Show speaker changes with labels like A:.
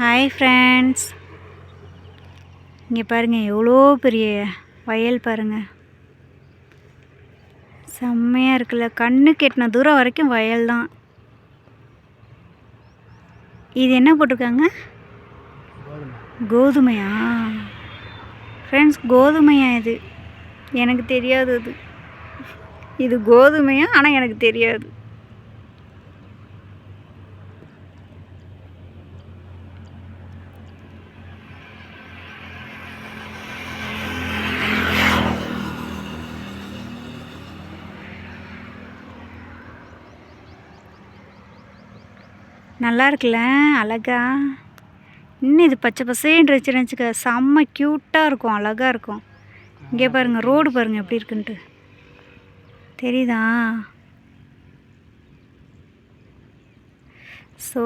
A: Hi friends இங்கே பாருங்கள் எவ்வளோ பெரிய வயல் பாருங்கள் செம்மையாக இருக்குல்ல. கண்ணு கெட்டின தூரம் வரைக்கும் வயல் தான். இது என்ன போட்டிருக்காங்க? கோதுமையா? ஃப்ரெண்ட்ஸ் கோதுமையா இது. எனக்கு தெரியாது அது. இது கோதுமையா? ஆனால் எனக்கு தெரியாது. நல்லா இருக்குல்ல அழகா? இன்னும் இது பச்சை பசேன்னு வச்சுன்னு செம்ம க்யூட்டாக இருக்கும் அழகாக இருக்கும். இங்கே பாருங்கள் ரோடு பாருங்கள் எப்படி இருக்குன்ட்டு. தெரியுதா? ஸோ